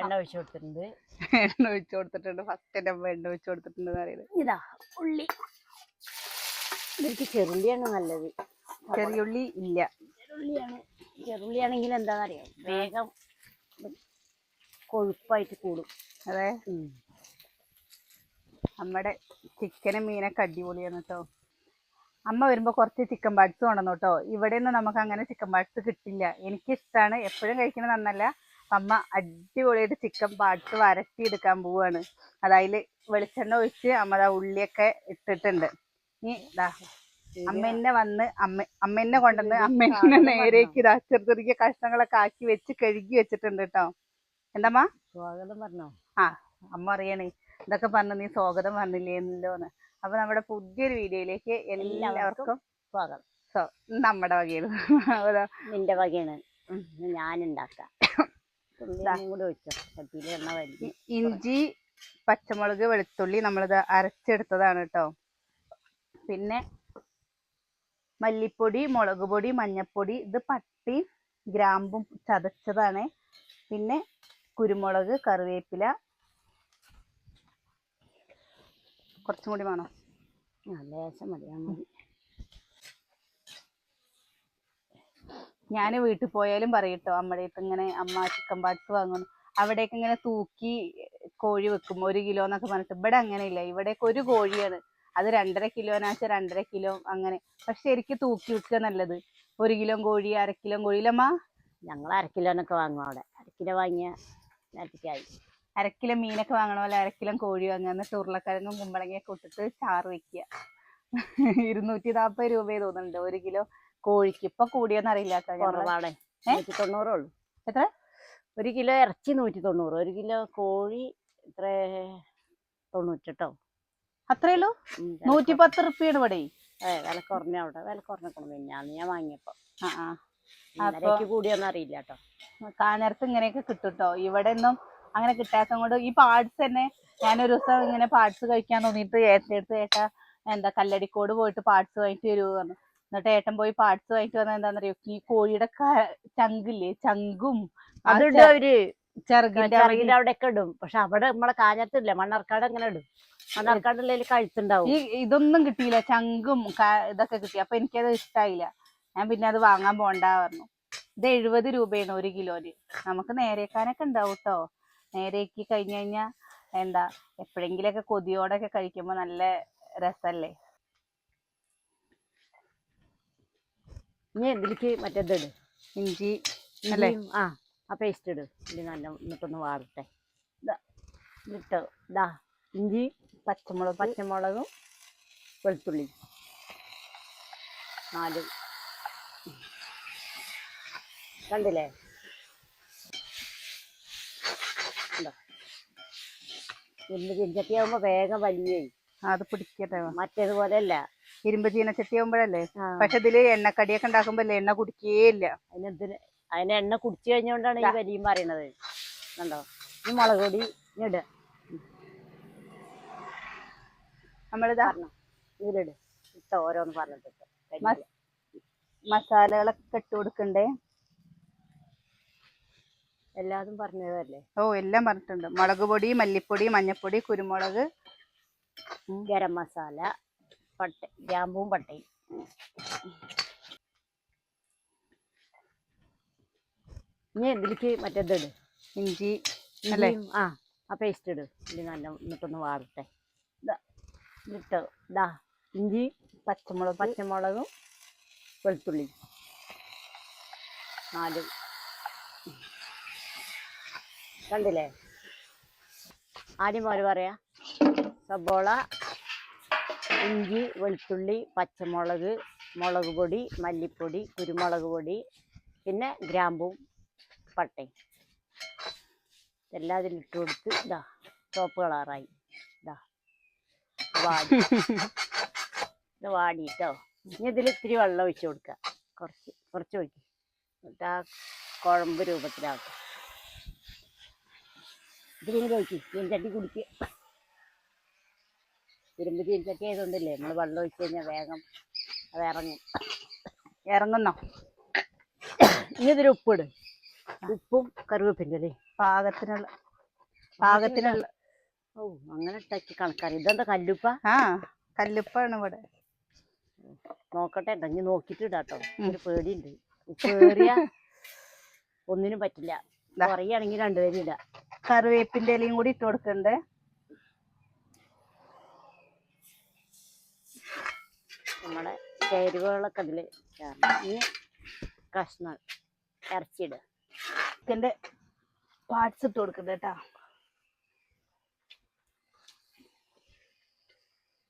എണ്ണ ഒഴിച്ചു കൊടുത്തിട്ടുണ്ട്. എണ്ണ ഒഴിച്ചു കൊടുത്തിട്ടുണ്ട്. ഫസ്റ്റ് എന്റെ അമ്മ എണ്ണ ഒഴിച്ചു കൊടുത്തിട്ടുണ്ട് പറയുന്നത്. ഇതാ ഉള്ളി. ഇവർക്ക് ചെറുള്ളിയാണ് നല്ലത്. ചെറിയുള്ളി ഇല്ല. ചെറുള്ളിയാണ്. ചെറുള്ളിയാണെങ്കിൽ എന്താണെന്നറിയാം വേഗം കൊഴുപ്പായിട്ട് കൂടും. അതെ? നമ്മുടെ ചിക്കനും മീനൊക്കെ അടിപൊളിയാണ് കേട്ടോ അമ്മ വരുമ്പോൾ കുറച്ച് ചിക്കൻ പാർട്സ് കൊണ്ടുവന്നു കേട്ടോ ഇവിടെ നിന്ന് നമുക്ക് അങ്ങനെ ചിക്കൻ പാർട്സ് കിട്ടില്ല. എനിക്കിഷ്ടമാണ് എപ്പോഴും കഴിക്കുന്നത് നന്നല്ല. അമ്മ അടിപൊളിയായിട്ട് ചിക്കൻ പാട്ട് വരട്ടി എടുക്കാൻ പോവാണ് അതായത് വെളിച്ചെണ്ണ ഒഴിച്ച് അമ്മ ദാ ഉള്ളിയൊക്കെ ഇട്ടിട്ടുണ്ട്. ഇനി ദാ അമ്മേനെ വന്ന് അമ്മ അമ്മേനെ കൊണ്ടുവന്ന് അമ്മേനെ നേരേക്ക് ഇതാ ചെറു ചെറിയ കഷ്ണങ്ങളൊക്കെ ആക്കി വെച്ച് കഴുകി വെച്ചിട്ടുണ്ട് കേട്ടോ എന്താമ്മ? സ്വാഗതം പറഞ്ഞോ? ആ. അമ്മ അറിയണേ ഇതൊക്കെ പറഞ്ഞു നീ സ്വാഗതം പറഞ്ഞില്ലേന്നല്ലോന്ന്. അപ്പൊ നമ്മുടെ പുതിയൊരു വീഡിയോയിലേക്ക് എല്ലാവർക്കും സ്വാഗതം. സോ നമ്മുടെ വകയാണ്. നിന്റെ വകയാണ്. ഉള്ളിയും കൂടി ഒഴിച്ചോ. ചട്ടിയിൽ എണ്ണ വലിയ ഇ- ഇഞ്ചി പച്ചമുളക് വെളുത്തുള്ളി നമ്മളിത് അരച്ചെടുത്തതാണ് കേട്ടോ. പിന്നെ മല്ലിപ്പൊടി മുളക് പൊടി മഞ്ഞപ്പൊടി ഇത് പട്ടി ഗ്രാമ്പും ചതച്ചതാണ്. പിന്നെ കുരുമുളക് കറിവേപ്പില കുറച്ചും കൂടി വേണോ. നല്ല ലേശം മതി ആ ഞാൻ വീട്ടിൽ പോയാലും പറയട്ടോ അമ്മയുടെ അടുത്ത് ഇങ്ങനെ അമ്മ ചിക്കൻ പാർട്സ് വാങ്ങുന്നു. അവിടേക്ക് ഇങ്ങനെ തൂക്കി കോഴി വെക്കും ഒരു കിലോ എന്നൊക്കെ പറഞ്ഞിട്ട് ഇവിടെ അങ്ങനെയില്ല ഇവിടേക്ക് ഒരു കോഴിയാണ്. അത് രണ്ടര കിലോനാച്ച രണ്ടര കിലോ അങ്ങനെ. പക്ഷെ എനിക്ക് തൂക്കി വെക്കുക നല്ലത്. ഒരു കിലോ കോഴി അര കിലോ കോഴിയിലമ്മ ഞങ്ങൾ അര കിലോനൊക്കെ വാങ്ങും അവിടെ. അര കിലോ വാങ്ങിയ നേരത്തേക്കായി. അര കിലോ മീനൊക്കെ വാങ്ങണ പോലെ അര കിലോ കോഴി വാങ്ങുക. എന്നിട്ട് ഉരുളക്കിഴങ്ങും കുമ്പളങ്ങയൊക്കെ ഇട്ടിട്ട് ചാറ് വെക്കുക. ഇരുന്നൂറ്റി നാൽപ്പത് രൂപയെ തോന്നുന്നുണ്ട്. ഒരു കിലോ കോഴിക്ക് ഇപ്പൊ കൂടിയോന്ന് അറിയില്ല. കുറവാണ്. നൂറ്റി എത്ര? ഒരു കിലോ ഇറച്ചി നൂറ്റി തൊണ്ണൂറ് ഒരു കിലോ കോഴി ഇത്ര തൊണ്ണൂറ്റെട്ടോ. അത്രേ ഉള്ളു? ഉം, വില നൂറ്റി പത്ത് റുപ്യാണ് ഇവിടെ. അതെ വില കുറഞ്ഞ അവിടെ. വില കുറഞ്ഞേക്കണം ഞാൻ വാങ്ങിയപ്പോ. ആ ആ. ഇന്നലേക്ക് കൂടിയൊന്നും അറിയില്ല കേട്ടോ. കാനേരത്ത് ഇങ്ങനെയൊക്കെ കിട്ടുട്ടോ. കേട്ടോ ഇവിടെ ഒന്നും അങ്ങനെ കിട്ടാത്ത കൊണ്ട് ഈ പാർട്സ് തന്നെ ഞാനൊരു ദിവസം ഇങ്ങനെ പാർട്സ് കഴിക്കാൻ തോന്നിയിട്ട് ഏറ്റെടുത്ത് ഏട്ടാ എന്താ കല്ലടിക്കോട് പോയിട്ട് പാർട്സ് വാങ്ങിട്ട് വരുമോ പറഞ്ഞു. എന്നിട്ട് ഏട്ടൻ പോയി പാർട്സ് വാങ്ങിട്ട് വന്നത് എന്താണെന്നറിയോ ഈ കോഴിയുടെ ചങ്കില്ലേ? ചങ്കും അതിടും അവർ. ചെറുകിന്റെ അവിടെ ഒക്കെ ഇടും. പക്ഷെ അവിടെ നമ്മളെ കാഞ്ഞത്തില്ല മണ്ണാർക്കാട് അങ്ങനെ ഇടും. മണ്ണാർക്കാടുള്ള കഴുത്തുണ്ടാവും. ഈ ഇതൊന്നും കിട്ടിയില്ല. ചങ്കും ഇതൊക്കെ കിട്ടി. അപ്പൊ എനിക്കത് ഇഷ്ടായില്ല. ഞാൻ പിന്നെ അത് വാങ്ങാൻ പോണ്ട പറഞ്ഞു. ഇത് എഴുപത് രൂപയാണ് ഒരു കിലോന്. നമുക്ക് നേരേക്കാനൊക്കെ ഉണ്ടാവും കേട്ടോ നേരേക്ക് കഴിഞ്ഞു കഴിഞ്ഞാ എന്താ? എപ്പോഴെങ്കിലൊക്കെ കൊതിയോടൊക്കെ കഴിക്കുമ്പോ നല്ല രസല്ലേ? ഇനി ഇതിലേക്ക് മറ്റേത് ഇട്. ഇഞ്ചി അല്ലേ? ആ ആ പേസ്റ്റ് ഇട്. ഇനി നല്ല എന്നിട്ടൊന്ന് വാടട്ടെ ഇതാ ഇട്ടോ ഇതാ ഇഞ്ചി പച്ചമുളക് പച്ചമുളകും വെളുത്തുള്ളി. നാല്. കണ്ടില്ലേ? ചീനച്ചട്ടി ആകുമ്പോ വേഗം വലിയ അത് പിടിക്കട്ടെ. മറ്റേതുപോലെ അല്ല ഇരുമ്പ് ചീനച്ചട്ടി ആകുമ്പോഴല്ലേ പക്ഷെ ഇതിൽ എണ്ണക്കടിയൊക്കെ ഉണ്ടാക്കുമ്പോ എണ്ണ കുടിക്കേയില്ല. അതിനെന്തിന് അതിന് എണ്ണ കുടിച്ചു കഴിഞ്ഞോണ്ടാണ് ഈ വരിയും പറയണത്. കണ്ടോ? ഈ മുളക് പൊടി ഇട. നമ്മളിത് ഇതിലിട്. ഇട്ട ഓരോന്ന് പറഞ്ഞിട്ട് മസ്- മസാലകളൊക്കെ ഇട്ട് കൊടുക്കണ്ടേ? എല്ലാതും പറഞ്ഞതല്ലേ? ഓ എല്ലാം പറഞ്ഞിട്ടുണ്ട്. മുളക് പൊടി മല്ലിപ്പൊടി മഞ്ഞപ്പൊടി കുരുമുളക്. ഗരം മസാല പട്ട ഗ്രാമ്പും പട്ടയും. ഇനി ഇതിലേക്ക് മറ്റേത് ഇട്. ഇഞ്ചി അല്ലേ? ആ ആ പേസ്റ്റ് ഇട്. ഇനി നല്ല എന്നിട്ടൊന്ന് വാടട്ടെ ഇട്ട് ഇട്ടോ ഇതാ ഇഞ്ചി പച്ചമുളക് പച്ചമുളകും വെളുത്തുള്ളി. നാല്. കണ്ടില്ലേ? ആദ്യം പോലെ പറയാ? സബോള ഇഞ്ചി വെളുത്തുള്ളി പച്ചമുളക് മുളക് പൊടി മല്ലിപ്പൊടി കുരുമുളക് പൊടി പിന്നെ ഗ്രാമ്പും പട്ടയും. എല്ലാം അതിൽ ഇട്ട് കൊടുത്ത് ഇതാ ചുവപ്പ് കളറായി ഇതാ വാടി. ഇത് വാടിയിട്ടോ ഇനി ഇതിൽ ഇത്തിരി വെള്ളം ഒഴിച്ച് കൊടുക്കുക. കുറച്ച് കുറച്ച് ഒഴിക്കും. എന്നിട്ട് ആ കുഴമ്പ് രൂപത്തിലാക്കും. ഇതിലിങ്ങനെ ഒഴിക്കും? ചീൻചട്ടി കുടിക്കുക ഇരുമ്പ് ചീൻചട്ടി ആയതുകൊണ്ടല്ലേ നമ്മൾ വെള്ളം ഒഴിച്ച് കഴിഞ്ഞാൽ വേഗം അത് ഇറങ്ങും. ഇറങ്ങുന്നോ? ഇനി ഇതിൽ ഉപ്പിട്. ഉപ്പും കറിവേപ്പിന്റെ അല്ലേ? പാകത്തിനുള്ള പാകത്തിനുള്ള ഓ അങ്ങനെ ഇട്ടാക്കി കണക്കാറ് ഇതെന്താ കല്ലുപ്പ? ആ കല്ലുപ്പാണ് ഇവിടെ. നോക്കട്ടെ ട്ടോ, ഇനി നോക്കിട്ട് ഇടാട്ടോ. ഒരു പേടിയുണ്ട്. ഉപ്പേറിയ ഒന്നിനും പറ്റില്ല. കുറയാണെങ്കിൽ രണ്ടുപേരും ഇടാം. കറിവേപ്പിന്റെ ഇലയും കൂടി ഇട്ട് കൊടുക്കണ്ടേ? നമ്മുടെ ചേരുവകളൊക്കെ അതിൽ ചേർന്ന്. ഇനി കഷ്ണം ഇറച്ചിയിടുക. ഇതിന്റെ പാർട്സ് ഇട്ട് കൊടുക്കുന്നത് കേട്ടാ.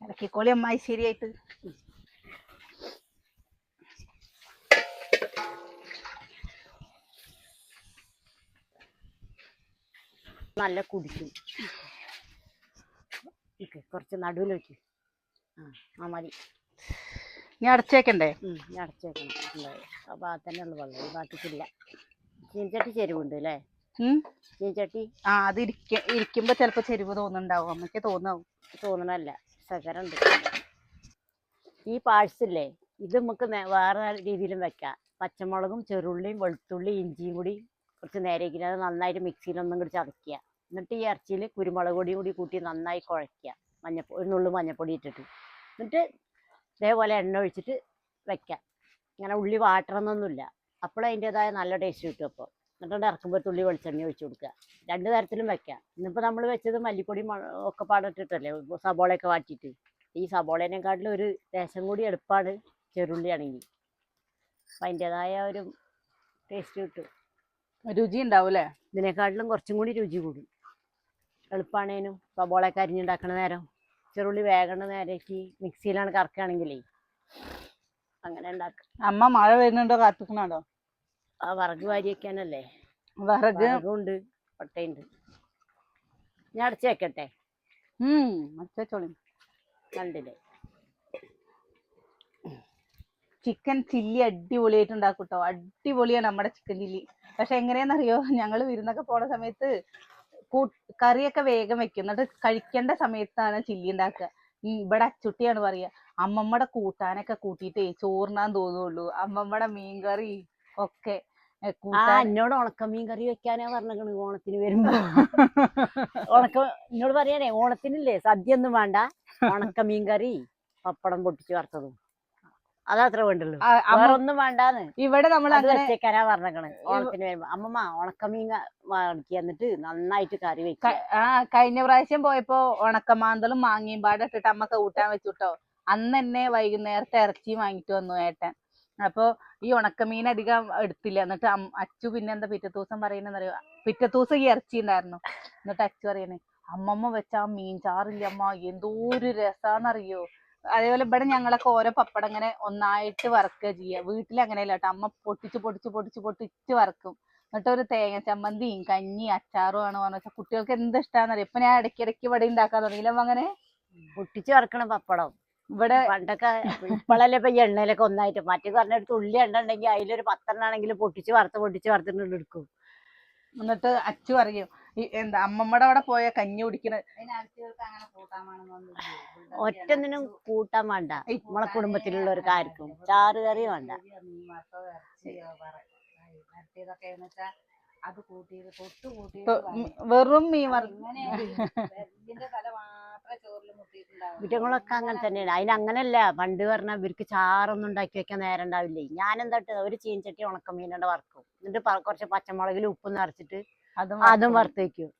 ഇറക്കിക്കോളി അമ്മായി ശരിയായിട്ട്. നല്ല കുടിക്കും. കുറച്ച് നടുവിൽ ആ ആ മതി. ഇനി അടച്ചേക്കണ്ടേ? ഇനി. ആ വെള്ളം. ഈ ഭാഗത്തേക്കില്ല ചെരുവുണ്ട് അല്ലേ? ആ അത് ഇരിക്ക ഇരിക്കുമ്പോ ചിലപ്പോ ചെരുവ് തോന്നുന്നുണ്ടാവും. അമ്മയ്ക്ക് തോന്നാവും. തോന്നണല്ല ശകരണ്ട് ഈ പാഴ്സില്ലേ? ഇത് നമുക്ക് വേറെ രീതിയിലും വെക്കാം. പച്ചമുളകും ചെറുള്ളിയും വെളുത്തുള്ളി ഇഞ്ചിയും കൂടി കുറച്ച് നേരേക്കിന് അത് നന്നായിട്ട് മിക്സിയിലൊന്നും കൂടി ചതയ്ക്കുക. എന്നിട്ട് ഈ ഇറച്ചിയിൽ കുരുമുളക് പൊടിയും കൂടി കൂട്ടി നന്നായി കുഴയ്ക്കുക. മഞ്ഞപ്പൊടി ഒരു നുള്ളു മഞ്ഞപ്പൊടി ഇട്ടിട്ട്. എന്നിട്ട് ഇതേപോലെ എണ്ണ ഒഴിച്ചിട്ട് വെക്കാം. ഇങ്ങനെ ഉള്ളി വാട്ടണമെന്നൊന്നുമില്ല. അപ്പോൾ അതിന്റെതായ നല്ല ടേസ്റ്റ് കിട്ടും അപ്പോൾ. എന്നിട്ട് ഇറക്കുമ്പോൾ തുള്ളി വെളിച്ചെണ്ണ ഒഴിച്ച് കൊടുക്കുക. രണ്ട് തരത്തിലും വെക്കാം. ഇന്നിപ്പോൾ നമ്മൾ വെച്ചത് മല്ലിപ്പൊടി ഒക്കെ പാടിട്ടിട്ടല്ലേ? സബോളയൊക്കെ വാട്ടിയിട്ട്. ഈ സബോളേനെക്കാട്ടിലും ഒരു ദേശം കൂടി എളുപ്പമാണ് ചെറുള്ളി ആണെങ്കിൽ അപ്പം അതിന്റെതായ ഒരു ടേസ്റ്റ് കിട്ടും. രുചി ഉണ്ടാവൂലേ ഇതിനെക്കാട്ടിലും കുറച്ചും കൂടി രുചി കൂടും. എളുപ്പമാണേനും സബോളയൊക്കെ അരിഞ്ഞുണ്ടാക്കണ നേരം. ചെറുള്ളി വേഗണ്ട നേരേക്ക് മിക്സിയിലാണ് കറക്കുകയാണെങ്കിലേ അങ്ങനെ ഉണ്ടാക്കുക അമ്മ മഴ വരുന്നുണ്ടോ കാത്തുക്കണോ ആ വറക് വാരി വെക്കാനല്ലേ വിറക് പട്ടയുണ്ട് ഞാൻ അടച്ചു വെക്കട്ടെ? കണ്ടില്ലേ? ചിക്കൻ ചില്ലി അടിപൊളിയായിട്ട് ഉണ്ടാക്കും കേട്ടോ അടിപൊളിയാണ് നമ്മുടെ ചിക്കൻ ചില്ലി. പക്ഷെ എങ്ങനെയാണെന്നറിയോ? ഞങ്ങൾ വിരുന്നൊക്കെ പോണ സമയത്ത് കറിയൊക്കെ വേഗം വെക്കും. എന്നിട്ട് കഴിക്കേണ്ട സമയത്താണ് ചില്ലി ഉണ്ടാക്കുക ഈ ഇവിടെ അച്ചുട്ടിയാണ് പറയുക. അമ്മമ്മയുടെ കൂട്ടാനൊക്കെ കൂട്ടിയിട്ടേ ചോറിനാൻ തോന്നുള്ളൂ. അമ്മമ്മയുടെ മീൻകറി ഒക്കെ ആ എന്നോട് ഉണക്കമീൻ കറി വെക്കാനാ പറഞ്ഞത് ഓണത്തിന് വരുമ്പോ. ഉണക്ക എന്നോട് പറയാനേ ഓണത്തിനില്ലേ? സദ്യ ഒന്നും വേണ്ട. ഉണക്കമീൻ കറി പപ്പടം പൊട്ടിച്ച് വറുത്തതും. അതത്ര വേണ്ടുള്ളൂ. ആ, ഒന്നും വേണ്ടാന്ന്. ഇവിടെ നമ്മൾ വെച്ചേക്കാനാ പറഞ്ഞേക്കണ്. ഓണത്തിന് വരുമ്പോ അമ്മമ്മ ഉണക്കമീൻ വാടിക്കുക എന്നിട്ട് നന്നായിട്ട് കറി വെക്കുക ആ കഴിഞ്ഞ പ്രാവശ്യം പോയപ്പോ ഉണക്കമാന്തളും മാങ്ങയും പാടെ ഇട്ടിട്ട് അമ്മ കൂട്ടാൻ വെച്ചുട്ടോ. അന്ന് തന്നെ വൈകുന്നേരത്തെ ഇറച്ചി വാങ്ങിട്ട് വന്നു ഏട്ടൻ. അപ്പൊ ഈ ഉണക്കമീൻ അധികം എടുത്തില്ല. എന്നിട്ട് അച്ചു പിന്നെ എന്താ പിറ്റേ ദിവസം പറയുന്നറിയോ പിറ്റേ ദിവസം ഈ ഇറച്ചി ഉണ്ടായിരുന്നു. എന്നിട്ട് അച്ചു പറയണേ അമ്മമ്മ വെച്ച ആ മീൻ ചാറില്ല അമ്മ? എന്തോ ഒരു രസാന്നറിയോ? അതേപോലെ ഇവിടെ ഞങ്ങളൊക്കെ ഓരോ പപ്പടം ഇങ്ങനെ ഒന്നായിട്ട് വറക്കുക ചെയ്യുക. വീട്ടിൽ അങ്ങനെയല്ല കേട്ടോ. അമ്മ പൊട്ടിച്ച് പൊട്ടിച്ച് പൊട്ടിച്ച് പൊട്ടിച്ച് വറക്കും. എന്നിട്ട് ഒരു തേങ്ങ ചമ്മന്തിയും കഞ്ഞി അച്ചാറും ആണ് പറഞ്ഞ വെച്ചാൽ കുട്ടികൾക്ക് എന്ത് ഇഷ്ടമാണെന്നറിയാം ഇപ്പൊ ഞാൻ ഇടയ്ക്കിടയ്ക്ക് ഇവിടെ ഉണ്ടാക്കാൻ തുടങ്ങിയില്ല അങ്ങനെ? പൊട്ടിച്ച് വറക്കണം പപ്പടം. ഇവിടെ പണ്ടൊക്കെ ഇപ്പോഴല്ലേ ഇപ്പൊ എണ്ണയിലൊക്കെ ഒന്നായിട്ട് മറ്റേ പറഞ്ഞെടുത്ത് ഉള്ളി എണ്ണ ഉണ്ടെങ്കിൽ അതിലൊരു പത്തെണ്ണ ആണെങ്കിലും പൊട്ടിച്ച് വറുത്ത് പൊട്ടിച്ച് വറുത്തിട്ട് എടുക്കും. എന്നിട്ട് അച്ചു പറയും ഈ എന്താ അമ്മമ്മടെ അവിടെ പോയ കഞ്ഞി കുടിക്കണ ഒറ്റൊന്നിനും കൂട്ടാൻ വേണ്ട. നമ്മളെ കുടുംബത്തിലുള്ളവർക്ക് ആർക്കും ചാറ് കറി വേണ്ട. വെറും മീൻ കുറ്റങ്ങളൊക്കെ അങ്ങനെ തന്നെയാണ്. അതിന് അങ്ങനല്ല. പണ്ട് പറഞ്ഞാൽ ഇവർക്ക് ചാറൊന്നും ഉണ്ടാക്കി വെക്കാൻ നേരം ഉണ്ടാവില്ലേ? ഞാൻ എന്താ ഒരു ചീൻചട്ടി ഉണക്കമീനുണ്ട് വറക്കും. എന്നിട്ട് കുറച്ച് പച്ചമുളകിൽ ഉപ്പ് നിറച്ചിട്ട് അതും വറുത്തേക്കും.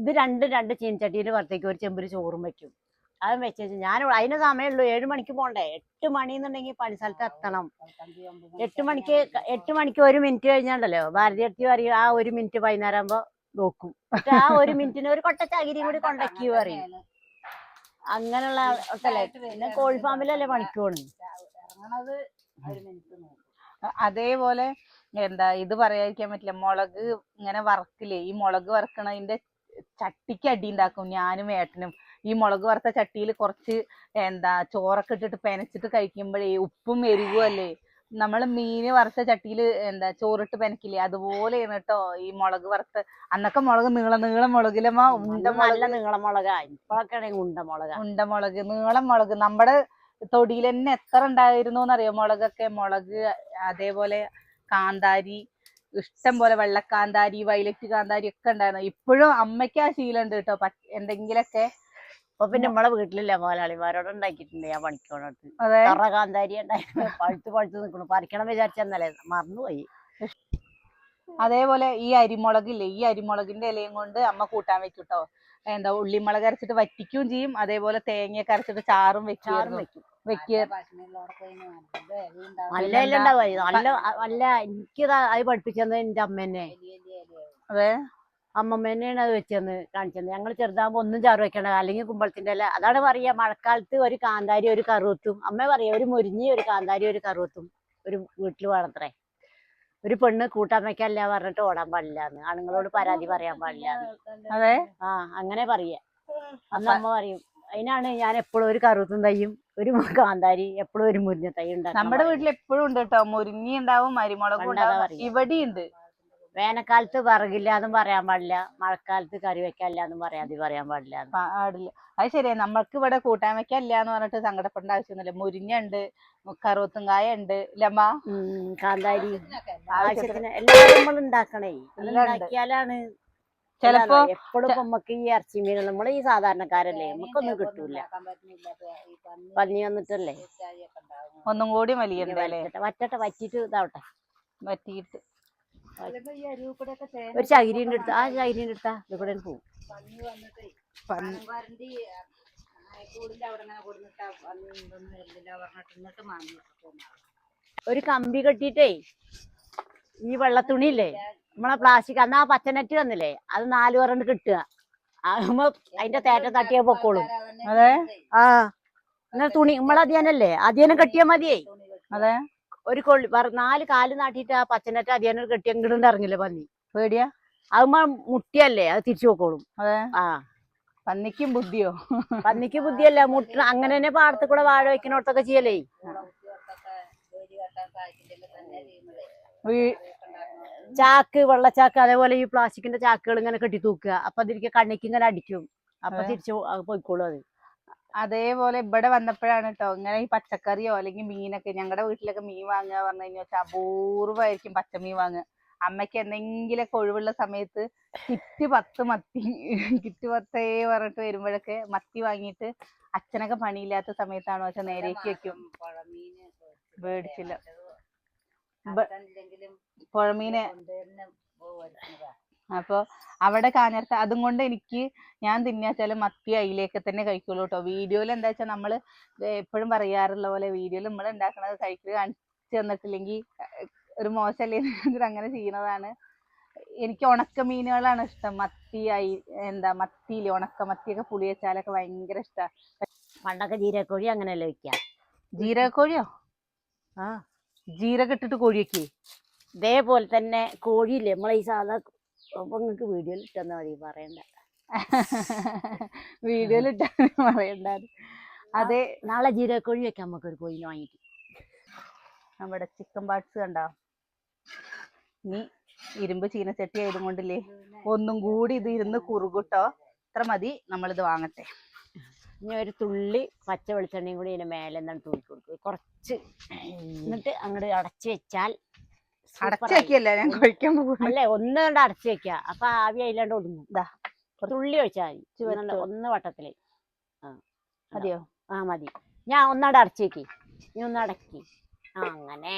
ഇത് രണ്ടും രണ്ട് ചീനച്ചട്ടിയിൽ വറുത്തേക്കും. ഒരു ചെമ്പിൽ ചോറും വെക്കും. അതും വെച്ച് വെച്ച് ഞാൻ അതിന് സമയമുള്ളൂ. ഏഴ് മണിക്ക് പോണ്ടേ എട്ട് മണി എന്നുണ്ടെങ്കിൽ പണിസ്ഥലത്ത് എത്തണം. എട്ട് മണിക്ക് എട്ട് മണിക്ക് ഒരു മിനിറ്റ് കഴിഞ്ഞാണ്ടല്ലോ? ഭാരതി പറയും ആ ഒരു മിനിറ്റ് വൈകുന്നേരം ആകുമ്പോ നോക്കും. ആ ഒരു മിനിറ്റിന് ഒരു കൊട്ട ചകിരി കൂടി കൊണ്ടക്കി പറയും. അങ്ങനെയുള്ള ഒട്ടല്ലേ പിന്നെ കോഴി ഫാമിലല്ലേ പണിക്ക് പോണ്? അതേപോലെ എന്താ ഇത് പറയാതിരിക്കാൻ പറ്റില്ല. മുളക് ഇങ്ങനെ വറക്കില്ലേ ഈ മുളക് വറക്കണതിന്റെ ചട്ടിക്ക് അടി ഉണ്ടാക്കും ഞാനും ഏട്ടനും. ഈ മുളക് വറുത്ത ചട്ടിയിൽ കുറച്ച് എന്താ ചോറൊക്കെ ഇട്ടിട്ട് പെനച്ചിട്ട് കഴിക്കുമ്പോഴേ ഉപ്പും എരിവും അല്ലേ? നമ്മൾ മീൻ വറുത്ത ചട്ടിയിൽ എന്താ ചോറിട്ട് പെനക്കില്ലേ? അതുപോലെയാണ് കേട്ടോ ഈ മുളക് വറുത്ത. അന്നൊക്കെ മുളക് നീളം നീളം മുളകിലമ്മ ഉണ്ട നീള മുളക. ഇപ്പൊക്കെ ആണെങ്കിൽ ഉണ്ടമുളകാ ഉണ്ടമുളക് നീളം മുളക്. നമ്മുടെ തൊടിയിൽ തന്നെ എത്ര ഉണ്ടായിരുന്നു എന്നറിയോ മുളകൊക്കെ മുളക് അതേപോലെ കാന്താരി ഇഷ്ടം പോലെ വെള്ളക്കാന്താരി വയലറ്റ് കാന്താരി ഒക്കെ ഉണ്ടായിരുന്നു. ഇപ്പോഴും അമ്മയ്ക്ക് ആ ശീലം ഉണ്ട് കേട്ടോ എന്തെങ്കിലൊക്കെ അപ്പൊ പിന്നെ നമ്മളെ വീട്ടിലില്ല. മുതലാളിമാരോട് ഉണ്ടാക്കിയിട്ടുണ്ട് ഞാൻ പണിക്കോണോട്ട്. കറ കാന്താരി ഉണ്ടായിരുന്നു. പഴുത്ത് പഴുത്ത് നിൽക്കണു പറിക്കണം വിചാരിച്ചെന്നല്ലേ. മറന്നുപോയി. അതേപോലെ ഈ അരിമുളകില്ലേ? ഈ അരിമുളകിന്റെ ഇലയും കൊണ്ട് അമ്മ കൂട്ടാൻ വെക്കും കേട്ടോ എന്താ ഉള്ളിമുളക് അരച്ചിട്ട് വറ്റിക്കുകയും ചെയ്യും. അതേപോലെ തേങ്ങയൊക്കെ അരച്ചിട്ട് ചാറും ചാറും വെക്കും. നല്ല നല്ല നല്ല എനിക്ക് അത് പഠിപ്പിച്ചത് എന്റെ അമ്മേനെ. അതെ. അമ്മമ്മേനെയാണ് അത് വെച്ചെന്ന് കാണിച്ചത് ഞങ്ങൾ ചെറുതാകുമ്പോ ഒന്നും ചാറ് വെക്കണ്ട. അല്ലെങ്കിൽ കുമ്പളത്തിന്റെ ഇല. അതാണ് പറയാ മഴക്കാലത്ത് ഒരു കാന്താരി ഒരു കറുവത്തും. അമ്മ പറയാ ഒരു മുരിഞ്ഞി ഒരു കാന്താരി ഒരു കറുവത്തും. ഒരു വീട്ടിൽ വേണത്രേ ഒരു പെണ്ണ് കൂട്ടാൻ വെക്കല്ല പറഞ്ഞിട്ട് ഓടാൻ പാടില്ല എന്ന് ആണുങ്ങളോട് പരാതി പറയാൻ പാടില്ല അതെ? ആ അങ്ങനെ പറയാ. അന്ന് അമ്മ പറയും അതിനാണ് ഞാൻ എപ്പോഴും ഒരു കറുത്തും തയ്യും ഒരു കാന്താരി എപ്പോഴും ഒരു മുരിഞ്ഞ തൈ ഉണ്ടാക്കും നമ്മുടെ വീട്ടിൽ എപ്പോഴും ഉണ്ട് കേട്ടോ മുരിങ്ങി ഉണ്ടാവും അരിമുളകും ഉണ്ടാവും. ഇവിടെ ഉണ്ട് വേനൽക്കാലത്ത് വിറകില്ല എന്നും പറയാൻ പാടില്ല. മഴക്കാലത്ത് കറി വെക്കാനില്ല എന്നും പരാതി പറയാൻ പാടില്ല. പാടില്ല. അത് ശരിയാ. നമ്മൾക്ക് ഇവിടെ കൂട്ടാൻ വെക്കല്ല എന്ന് പറഞ്ഞിട്ട് സങ്കടപ്പെടേണ്ട ആവശ്യമൊന്നുമില്ല. മുരിഞ്ഞുണ്ട് കറുവത്തുംകായ ഉണ്ട് ലമ്മ കായ കാന്താരി. ആവശ്യത്തിന് എല്ലാവരും നമ്മൾ ഉണ്ടാക്കണേ. ഉണ്ടാക്കിയാലാണ് ചിലപ്പോ എപ്പോഴും നമുക്ക് ഈ ഇറച്ചി മീൻ നമ്മൾ ഈ സാധാരണക്കാരല്ലേ? നമുക്കൊന്നും കിട്ടൂല. പന്നി വന്നിട്ടല്ലേ? ഒന്നും കൂടി വലിയ വറ്റട്ടെ വറ്റട്ടെ ഇതാവട്ടെ. പറ്റിയിട്ട് ഒരു ചകിരിന്റെ അടുത്ത് ആ ചകിരിന്റെ അടുത്താ ഇവിടെ പോവും. പന്നി ഒരു കമ്പി കെട്ടിട്ടേ ഈ വെള്ളത്തുണിയില്ലേ നമ്മളെ പ്ലാസ്റ്റിക് അന്ന് ആ പച്ചനെറ്റ് തന്നില്ലേ അത് നാലു പറഞ്ഞിട്ട് കിട്ടുക. ആകുമ്പോ അതിന്റെ തേറ്റ തട്ടിയാ പൊക്കോളും. അതെ? ആ. അങ്ങനെ തുണി നമ്മളെ അധ്യയനല്ലേ അധ്യയനം കെട്ടിയാ മതിയേ? അതെ? ഒരു കൊള്ളി വേറെ നാല് കാൽ നാട്ടിയിട്ട് ആ പച്ചനറ്റ അധ്യയനം കെട്ടി അങ്ങോട്ട് ഇറങ്ങില്ല പന്നി. പേടിയാ? അതുമ്പോ മുട്ടിയല്ലേ അത് തിരിച്ചു പോക്കോളും. അതെ? ആ. പന്നിക്കും ബുദ്ധിയോ? പന്നിക്ക് ബുദ്ധിയല്ല മുട്ട അങ്ങനെ തന്നെ പാടത്ത് കൂടെ വാഴ വെക്കണോടത്തൊക്കെ ചെയ്യലേ. ചാക്ക് വെള്ളച്ചാക്ക് അതേപോലെ ഈ പ്ലാസ്റ്റിക്കിന്റെ ചാക്കുകൾ ഇങ്ങനെ കെട്ടി തൂക്കുക. അപ്പൊ അതിരിക്കെ കണ്ണിക്ക് ഇങ്ങനെ അടിക്കും. അപ്പൊ തിരിച്ചു അത് പോയിക്കോളും അത്. അതേപോലെ ഇവിടെ വന്നപ്പോഴാണ് കേട്ടോ ഇങ്ങനെ ഈ പച്ചക്കറിയോ അല്ലെങ്കിൽ മീനൊക്കെ ഞങ്ങളുടെ വീട്ടിലൊക്കെ മീൻ വാങ്ങുക പറഞ്ഞു കഴിഞ്ഞാൽ വെച്ചാൽ അപൂർവമായിരിക്കും പച്ചമീൻ വാങ്ങുക. അമ്മയ്ക്ക് എന്തെങ്കിലുമൊക്കെ ഒഴിവുള്ള സമയത്ത് കിറ്റ് പത്ത് മത്തി കിറ്റ് പത്തേ പറഞ്ഞിട്ട് വരുമ്പോഴൊക്കെ മത്തി വാങ്ങിയിട്ട് അച്ഛനൊക്കെ പണിയില്ലാത്ത സമയത്താണ് വെച്ചാൽ നേരേക്ക് വെക്കും. മേടിച്ചില്ല. പുഴമീനെ പുഴമീന് അപ്പൊ അവിടെ കാഞ്ഞിരത്ത് അതും കൊണ്ട് എനിക്ക് ഞാൻ തിന്നാച്ചാലും മത്തി അയിലേക്ക് തന്നെ കഴിക്കുള്ളൂ കേട്ടോ. വീഡിയോയിൽ എന്താ വെച്ചാൽ നമ്മൾ എപ്പോഴും പറയാറുള്ള പോലെ വീഡിയോയിൽ നമ്മൾ ഉണ്ടാക്കുന്നത് കഴിക്കുക കാണിച്ചു തന്നിട്ടില്ലെങ്കിൽ ഒരു മോശമല്ലേ അങ്ങനെ ചെയ്യുന്നതാണ് എനിക്ക് ഉണക്ക മീനുകളാണ് ഇഷ്ടം. മത്തി അയി എന്താ മത്തിയില്ലേ ഉണക്ക മത്തിയൊക്കെ പുളി വെച്ചാലൊക്കെ ഭയങ്കര ഇഷ്ടമാണ് പണ്ടൊക്കെ ജീരകക്കോഴി അങ്ങനെയല്ലേ വെക്കാം? ജീരകക്കോഴിയോ? ആ. ജീരകം ഇട്ടിട്ട് കോഴി വെക്കേ ഇതേപോലെ തന്നെ കോഴിയില്ലേ? നമ്മളെ ഈ സാധാ അപ്പൊ നിങ്ങക്ക് വീഡിയോയിൽ ഇട്ടെന്നാ മതി പറയണ്ട. വീഡിയോയിൽ ഇട്ടാ പറയണ്ട അതെ നാളെ ജീരകക്കോഴി വെക്കാം നമുക്ക് ഒരു കോഴിനെ വാങ്ങിയിട്ട്. നമ്മുടെ ചിക്കൻ പാർട്സ് കണ്ടോ? നീ ഇരുമ്പ് ചീനച്ചട്ടി ആയതുകൊണ്ടില്ലേ ഒന്നും കൂടി ഇത് ഇരുന്ന് കുറുകുട്ടോ. ഇത്ര മതി നമ്മളിത് വാങ്ങട്ടെ. ഇനി ഒരു തുള്ളി പച്ച വെളിച്ചെണ്ണയും കൂടി ഇതിന്റെ മേലെ എന്താണ് തൂക്കി കൊടുക്കും. കുറച്ച്. എന്നിട്ട് അങ്ങോട്ട് അടച്ചു വെച്ചാൽ ആയി. ഞാൻ കഴിക്കാൻ പോകും അല്ലേ ഒന്ന് കൊണ്ട് അടച്ചു വെക്ക. അപ്പൊ ആവി അതിലാണ്ട് ഒതുങ്ങും. തുള്ളി ഒഴിച്ചാൽ മതി. ചുവന്നുണ്ട് ഒന്ന് വട്ടത്തിൽ. ആ മതിയോ? ആ മതി. ഞാൻ ഒന്നവിടെ അടച്ചു വെക്കി. നീ ഒന്ന് അടക്കി. ആ അങ്ങനെ.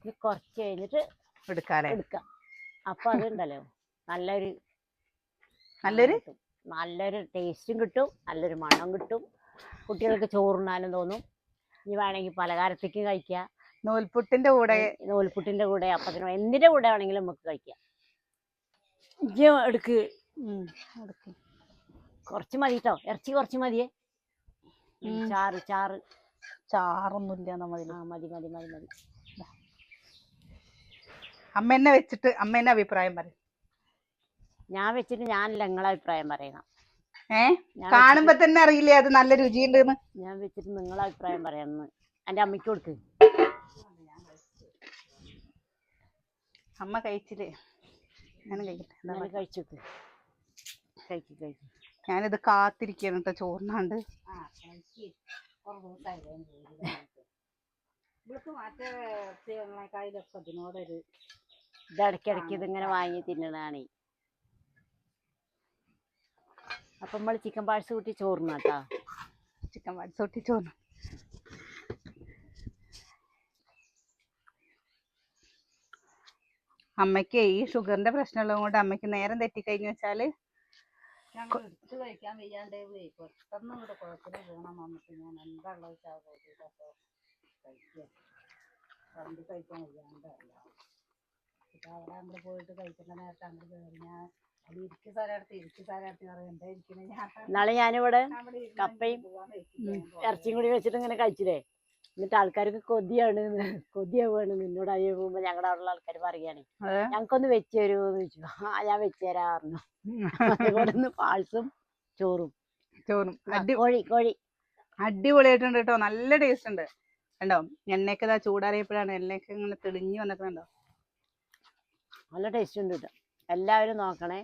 ഇനി കുറച്ച് കഴിഞ്ഞിട്ട് എടുക്കാല്ലേ? എടുക്കാം. അപ്പൊ അതുണ്ടല്ലോ നല്ലൊരു നല്ലൊരു? നല്ലൊരു ടേസ്റ്റും കിട്ടും. നല്ലൊരു മണം കിട്ടും. കുട്ടികൾക്ക് ചോറുണ്ണാനും തോന്നും. ഇനി വേണമെങ്കിൽ പലകാരത്തേക്കും കഴിക്കാം. നൂൽപുട്ടിന്റെ കൂടെ നൂൽപുട്ടിന്റെ കൂടെ അപ്പത്തിനോ എന്തിന്റെ കൂടെ ആണെങ്കിലും നമുക്ക് കഴിക്കാം. ഇജ്ജ് എടുക്ക്. എടുക്ക്. കുറച്ച് മതി കേട്ടോ ഇറച്ചി കുറച്ച് മതിയേ. ചാറ് ചാറ്. ചാറൊന്നുമില്ല നമ്മതിൽ ആ മതി മതി മതി മതി. അമ്മ എന്നെ വെച്ചിട്ട് അമ്മ എന്നെ അഭിപ്രായം പറയും. ഞാൻ വെച്ചിട്ട് ഞാനല്ല നിങ്ങളെ അഭിപ്രായം പറയണം. ഏ? കാണുമ്പോ തന്നെ അറിയില്ലേ അത് നല്ല രുചിയുണ്ടെന്ന്? ഞാൻ വെച്ചിട്ട് നിങ്ങളെ അഭിപ്രായം പറയാന്ന് എന്റെ അമ്മയ്ക്ക് കൊടുക്ക്. അമ്മ കഴിച്ചില്ലേ? ഞാൻ കഴിക്കട്ടെ. എന്താ ഞാൻ പറയാ. കഴിച്ചു കഴിക്കും കഴിക്കും. ഞാനിത് കാത്തിരിക്കണം കേട്ടോ ചോറിനാണ്ട്. ഇവൾക്ക് മറ്റേ ഇതിനോടൊരു ഇത് ഇടയ്ക്കിടയ്ക്ക് ഇതിങ്ങനെ വാങ്ങി തിന്നണതാണ് അപ്പൊ നമ്മൾ ചിക്കൻ പാഴ്സ് കൂട്ടി ചോറിനാട്ടാ ചിക്കൻ പാഴ്സ് കൂട്ടി ചോറ് അമ്മയ്ക്ക് ഈ ഷുഗറിന്റെ പ്രശ്നമുള്ളത് കൊണ്ട് അമ്മയ്ക്ക് നേരം തെറ്റിക്കഴിഞ്ഞു വെച്ചാൽ വയ്യാണ്ടല്ല ഇപ്പം അവിടെ അങ്ങോട്ട് പോയിട്ട് കഴിക്കുന്ന നേരത്തെ അങ്ങോട്ട് കയറി ഞാൻ നാളെ ഞാനിവിടെ കപ്പയും. ഇറച്ചിയും കൂടി വെച്ചിട്ട് ഇങ്ങനെ കഴിച്ചില്ലേ? എന്നിട്ട് ആൾക്കാർക്ക് കൊതിയാണ്. കൊതിയാവാണ്. നിന്നോട് അയ്യോ പോകുമ്പോ ഞങ്ങളുടെ അവിടെയുള്ള ആൾക്കാർ പറയാണ്. അതെ? ഞങ്ങൾക്കൊന്ന് വെച്ച് തരുമോന്ന് ചോദിച്ചു. ആ ഞാൻ വെച്ച് പറഞ്ഞു അതുപോലെ ഒന്ന് പാഴ്സും ചോറും. ചോറും. കോഴി കോഴി. അടിപൊളിയായിട്ടുണ്ട് കേട്ടോ. നല്ല ടേസ്റ്റ് ഉണ്ട്. കണ്ടോ? എണ്ണയൊക്കെ ഇതാ ചൂടാറിയപ്പോഴാണ് എണ്ണയൊക്കെ ഇങ്ങനെ തെളിഞ്ഞു വന്നിട്ടുണ്ടോ നല്ല ടേസ്റ്റ് ഉണ്ട് കേട്ടോ. എല്ലാവരും നോക്കണേ.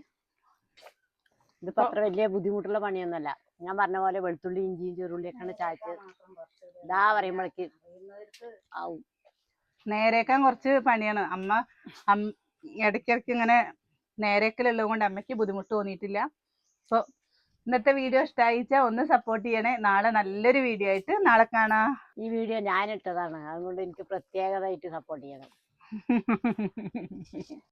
ഇതിപ്പോ അത്ര വലിയ ബുദ്ധിമുട്ടുള്ള പണിയൊന്നുമല്ല. ഞാൻ പറഞ്ഞ പോലെ വെളുത്തുള്ളി ഇഞ്ചിയും ചെറുള്ളിയൊക്കെയാണ് ചായച്ച് ഇത് പറയുമ്പോഴേക്ക് ആവും. നേരേക്കാൻ കുറച്ച് പണിയാണ്. അമ്മ ഇടയ്ക്കിടയ്ക്ക് ഇങ്ങനെ നേരേക്കലുള്ളത് കൊണ്ട് അമ്മയ്ക്ക് ബുദ്ധിമുട്ട് തോന്നിയിട്ടില്ല. അപ്പോൾ ഇന്നത്തെ വീഡിയോ ഇഷ്ടമായിച്ചാൽ ഒന്ന് സപ്പോർട്ട് ചെയ്യണേ. നാളെ നല്ലൊരു വീഡിയോ ആയിട്ട് നാളെ കാണാ. ഈ വീഡിയോ ഞാൻ ഇട്ടതാണ് അതുകൊണ്ട് എനിക്ക് പ്രത്യേകതയായിട്ട് സപ്പോർട്ട് ചെയ്യണം.